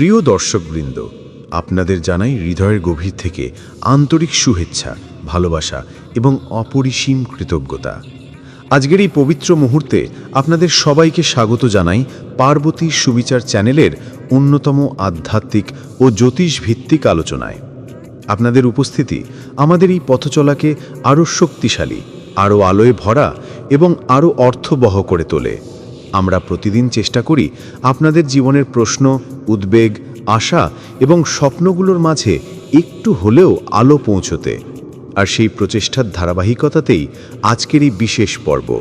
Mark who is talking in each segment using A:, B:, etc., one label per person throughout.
A: প্রিয় দর্শকবৃন্দ, আপনাদের জানাই হৃদয়ের গভীর থেকে আন্তরিক শুভেচ্ছা, ভালোবাসা এবং অপরিসীম কৃতজ্ঞতা। আজকের এই পবিত্র মুহূর্তে আপনাদের সবাইকে স্বাগত জানাই পার্বতী সুবিচার চ্যানেলের অন্যতম আধ্যাত্মিক ও জ্যোতিষ ভিত্তিক আলোচনায়। আপনাদের উপস্থিতি আমাদের এই পথচলাকে আরও শক্তিশালী, আরও আলোয় ভরা এবং আরও অর্থবহ করে তোলে। আমরা প্রতিদিন চেষ্টা করি আপনাদের জীবনের প্রশ্ন, উদ্বেগ, আশা এবং স্বপ্নগুলোর মাঝে একটু হলেও আলো পৌঁছতে। আর সেই প্রচেষ্টার ধারাবাহিকতাতেই আজকের এই বিশেষ পর্ব।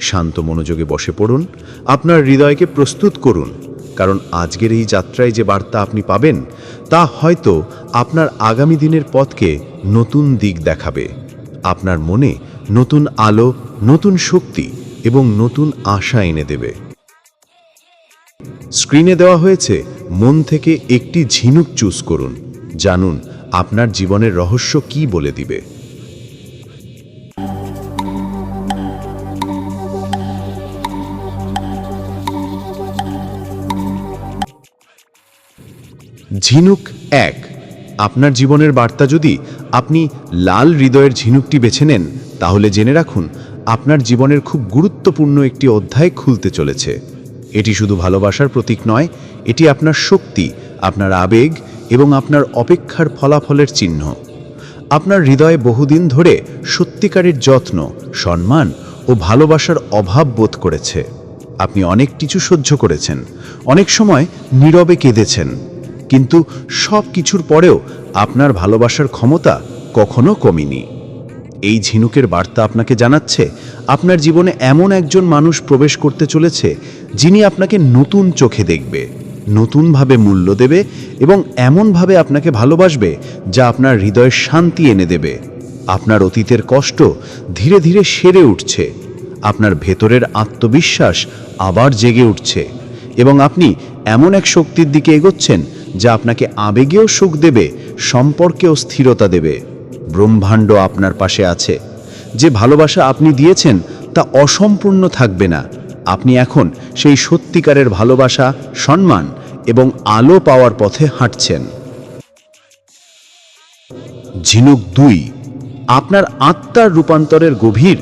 A: শান্ত মনোযোগে বসে পড়ুন, আপনার হৃদয়কে প্রস্তুত করুন, কারণ আজকের এই যাত্রায় যে বার্তা আপনি পাবেন, তা হয়তো আপনার আগামী দিনের পথকে নতুন দিক দেখাবে। আপনার মনে নতুন আলো, নতুন শক্তি এবং নতুন আশা এনে দেবে। স্ক্রিনে দেওয়া হয়েছে, মন থেকে একটি ঝিনুক চুজ করুন। জানুন, আপনার জীবনের রহস্য কি বলে দিবে। ঝিনুক এক। আপনার জীবনের বার্তা যদি আপনি লাল হৃদয়ের ঝিনুকটি বেছে নেন, তাহলে জেনে রাখুন আপনার জীবনের খুব গুরুত্বপূর্ণ একটি অধ্যায় খুলতে চলেছে। এটি শুধু ভালোবাসার প্রতীক নয়, এটি আপনার শক্তি, আপনার আবেগ এবং আপনার অপেক্ষার ফলাফলের চিহ্ন। আপনার হৃদয়ে বহুদিন ধরে সত্যিকারের যত্ন, সম্মান ও ভালোবাসার অভাব বোধ করেছে। আপনি অনেক কিছু সহ্য করেছেন, অনেক সময় নীরবে কেঁদেছেন, কিন্তু সব কিছুর পরেও আপনার ভালোবাসার ক্ষমতা কখনো কমেনি। এই ঝিনুকের বার্তা আপনাকে জানাচ্ছে, আপনার জীবনে এমন একজন মানুষ প্রবেশ করতে চলেছে, যিনি আপনাকে নতুন চোখে দেখবে, নতুনভাবে মূল্য দেবে এবং এমনভাবে আপনাকে ভালোবাসবে যা আপনার হৃদয়ের শান্তি এনে দেবে। আপনার অতীতের কষ্ট ধীরে ধীরে সেরে উঠছে, আপনার ভেতরের আত্মবিশ্বাস আবার জেগে উঠছে এবং আপনি এমন এক শক্তির দিকে এগোচ্ছেন যা আপনাকে আবেগেও সুখ দেবে, সম্পর্কেও স্থিরতা দেবে। ব্রহ্মাণ্ড আপনার পাশে আছে। যে ভালোবাসা আপনি দিয়েছেন, তা অসম্পূর্ণ থাকবে না। আপনি এখন সেই সত্যিকারের ভালোবাসা, সম্মান এবং আলো পাওয়ার পথে হাঁটছেন। ঝিনুক দুই, আপনার আত্মার রূপান্তরের গভীর।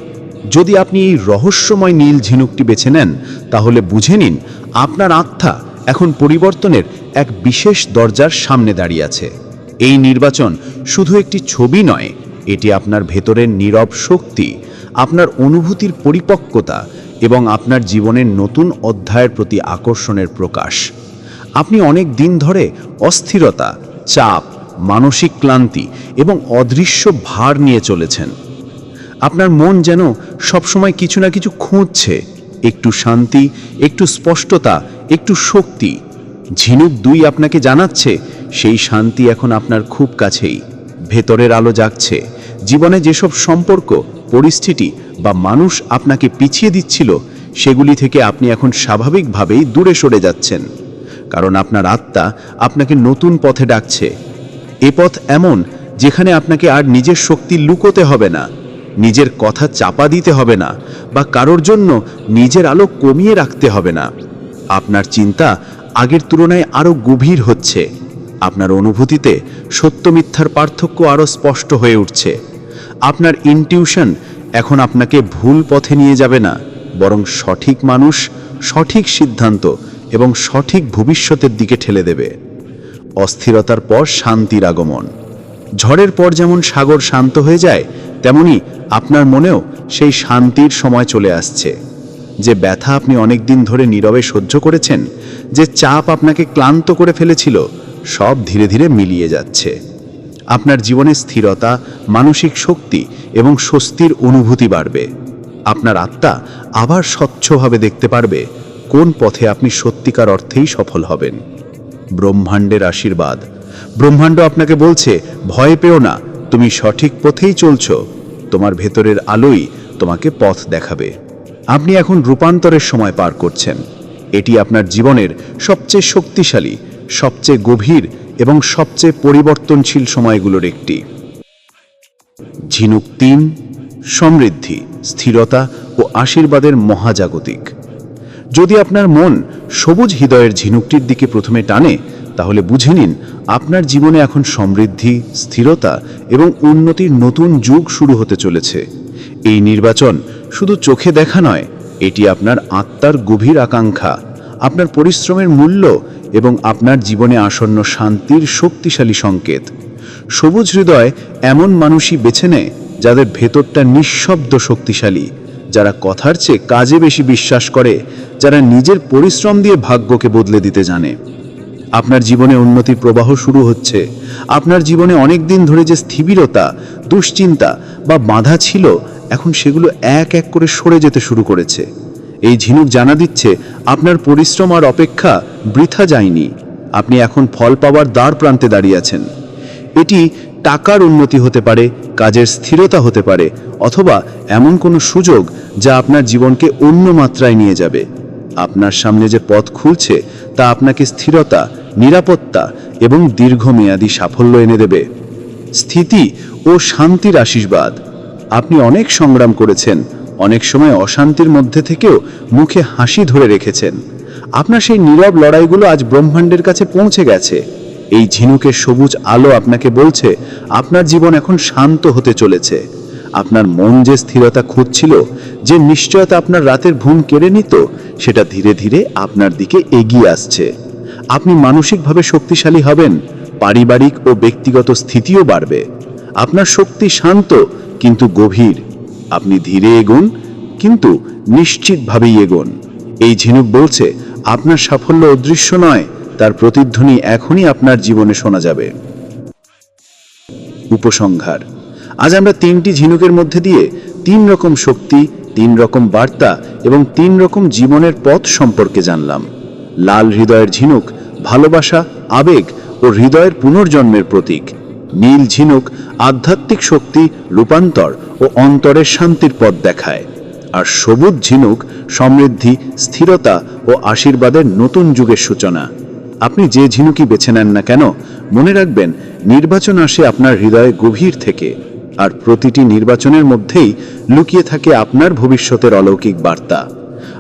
A: যদি আপনি এই রহস্যময় নীল ঝিনুকটি বেছে নেন, তাহলে বুঝে নিন, আপনার আত্মা এখন পরিবর্তনের এক বিশেষ দরজার সামনে দাঁড়িয়ে আছে। এই নির্বাচন শুধু একটি ছবি নয়, এটি আপনার ভেতরের নীরব শক্তি, আপনার অনুভূতির পরিপক্কতা এবং আপনার জীবনের নতুন অধ্যায়ের প্রতি আকর্ষণের প্রকাশ। আপনি অনেক দিন ধরে অস্থিরতা, চাপ, মানসিক ক্লান্তি এবং অদৃশ্য ভার নিয়ে চলেছেন। আপনার মন যেন সবসময় কিছু না কিছু খুঁজছে, একটু শান্তি, একটু স্পষ্টতা, একটু শক্তি ঝিনুক দুই আপনাকে জানাচ্ছে, সেই শান্তি এখন আপনার খুব কাছেই। ভেতরের আলো জাগছে। জীবনে যেসব সম্পর্ক, পরিস্থিতি বা মানুষ আপনাকে পিছিয়ে দিচ্ছিল, সেগুলি থেকে আপনি এখন স্বাভাবিকভাবেই দূরে সরে যাচ্ছেন। কারণ আপনার আত্মা আপনাকে নতুন পথে ডাকছে। এ পথ এমন যেখানে আপনাকে আর নিজের শক্তি লুকোতে হবে না, নিজের কথা চাপা দিতে হবে না বা কারোর জন্য নিজের আলো কমিয়ে রাখতে হবে না। আপনার চিন্তা আগের তুলনায় আরও গভীর হচ্ছে। আপনার অনুভূতিতে সত্য মিথ্যার পার্থক্য আরও স্পষ্ট হয়ে উঠছে। আপনার ইনটিউশন এখন আপনাকে ভুল পথে নিয়ে যাবে না, বরং সঠিক মানুষ, সঠিক সিদ্ধান্ত এবং সঠিক ভবিষ্যতের দিকে ঠেলে দেবে। অস্থিরতার পর শান্তির আগমন। ঝড়ের পর যেমন সাগর শান্ত হয়ে যায়, তেমনি আপনার মনেও সেই শান্তির সময় চলে আসছে। যে ব্যথা আপনি অনেক দিন ধরে নীরবে সহ্য করেছেন যে চাপ আপনাকে ক্লান্ত করে ফেলেছিল, সব ধীরে ধীরে মিলিয়ে যাচ্ছে। আপনার জীবনে স্থিরতা, মানসিক শক্তি এবং স্বস্তির অনুভূতি বাড়বে। আপনার আত্মা আবার স্বচ্ছভাবে দেখতে পারবে কোন পথে আপনি সত্যিকার অর্থেই সফল হবেন। ব্রহ্মাণ্ডের আশীর্বাদ। ব্রহ্মাণ্ড আপনাকে বলছে, ভয় পেও না, তুমি সঠিক পথেই চলছ। তোমার ভেতরের আলোই তোমাকে পথ দেখাবে। আপনি এখন রূপান্তরের সময় পার করছেন। এটি আপনার জীবনের সবচেয়ে শক্তিশালী, সবচেয়ে গভীর এবং সবচেয়ে পরিবর্তনশীল সময়গুলোর একটি। ঝিনুক তিন, সমৃদ্ধি, স্থিরতা ও আশীর্বাদের মহাজাগতিক। যদি আপনার মন সবুজ হৃদয়ের ঝিনুকটির দিকে প্রথমে টানে, তাহলে বুঝে নিন আপনার জীবনে এখন সমৃদ্ধি, স্থিরতা এবং উন্নতির নতুন যুগ শুরু হতে চলেছে। এই নির্বাচন শুধু চোখে দেখা নয় এটি আপনার আত্মার গভীর আকাঙ্ক্ষা, আপনার পরিশ্রমের মূল্য এবং আপনার জীবনে আসন্ন শান্তির শক্তিশালী সংকেত। সবুজ হৃদয় এমন মানুষই বেছে নেয় যাদের ভেতরটা নিঃশব্দ শক্তিশালী, যারা কথার চেয়ে কাজে বেশি বিশ্বাস করে, যারা নিজের পরিশ্রম দিয়ে ভাগ্যকে বদলে দিতে জানে। আপনার জীবনে উন্নতির প্রবাহ শুরু হচ্ছে। আপনার জীবনে অনেক দিন ধরে যে স্থিবিরতা, দুশ্চিন্তা বা বাধা ছিল এখন সেগুলো এক এক করে সরে যেতে শুরু করেছে। এই ঝিনুক জানা দিচ্ছে, আপনার পরিশ্রম আর অপেক্ষা বৃথা যায়নি। আপনি এখন ফল পাওয়ার দ্বার প্রান্তে দাঁড়িয়ে আছেন। এটি টাকার উন্নতি হতে পারে, কাজের স্থিরতা হতে পারে, অথবা এমন কোনো সুযোগ যা আপনার জীবনকে অন্য মাত্রায় নিয়ে যাবে। আপনার সামনে যে পথ খুলছে, তা আপনাকে স্থিরতা, নিরাপত্তা এবং দীর্ঘমেয়াদী সাফল্য এনে দেবে। স্থিতি ও শান্তির আশীর্বাদ। আপনি অনেক সংগ্রাম করেছেন, অনেক সময় অশান্তির মধ্যে থেকেও মুখে হাসি ধরে রেখেছেন। আপনার সেই নীরব লড়াইগুলো আজ ব্রহ্মাণ্ডের কাছে পৌঁছে গেছে। এই ঝিনুকের সবুজ আলো আপনাকে বলছে, আপনার জীবন এখন শান্ত হতে চলেছে। আপনার মন যে স্থিরতা খুঁজছিল, যে নিশ্চয়তা আপনার রাতের ঘুম কেড়ে নিত, সেটা ধীরে ধীরে আপনার দিকে এগিয়ে আসছে। আপনি মানসিকভাবে শক্তিশালী হবেন, পারিবারিক ও ব্যক্তিগত স্থিতিও বাড়বে। আপনার শক্তি শান্ত কিন্তু গভীর। আপনি ধীরে এগোন, কিন্তু নিশ্চিতভাবেই এগোন। এই ঝিনুক বলছে, আপনার সাফল্য অদৃশ্য নয়, তার প্রতিধ্বনি এখনই আপনার জীবনে শোনা যাবে। উপসংহার। আজ আমরা তিনটি ঝিনুকের মধ্যে দিয়ে তিন রকম শক্তি, তিন রকম বার্তা এবং তিন রকম জীবনের পথ সম্পর্কে জানলাম। লাল হৃদয়ের ঝিনুক ভালোবাসা, আবেগ ও হৃদয়ের পুনর্জন্মের প্রতীক। নীল ঝিনুক আধ্যাত্মিক শক্তি, রূপান্তর ও অন্তরের শান্তির পথ দেখায়। আর সবুজ ঝিনুক সমৃদ্ধি, স্থিরতা ও আশীর্বাদের নতুন যুগের সূচনা। আপনি যে ঝিনুকি বেছে নেন না কেন, মনে রাখবেন, নির্বাচন আসে আপনার হৃদয়ে গভীর থেকে। আর প্রতিটি নির্বাচনের মধ্যেই লুকিয়ে থাকে আপনার ভবিষ্যতের অলৌকিক বার্তা।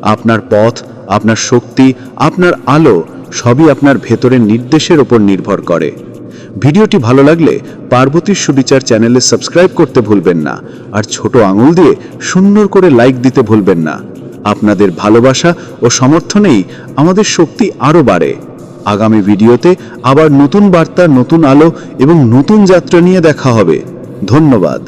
A: আপনার পথ, আপনার শক্তি, আপনার আলো সবই আপনার ভেতরের নির্দেশের ওপর নির্ভর করে। ভিডিওটি ভালো লাগলে পার্বতীর সুবিচার চ্যানেলে সাবস্ক্রাইব করতে ভুলবেন না আর ছোট আঙুল দিয়ে সুন্দর করে লাইক দিতে ভুলবেন না। আপনাদের ভালোবাসা ও সমর্থনেই আমাদের শক্তি আরও বাড়ে। আগামী ভিডিওতে আবার নতুন বার্তা, নতুন আলো এবং নতুন যাত্রা নিয়ে দেখা হবে। ধন্যবাদ।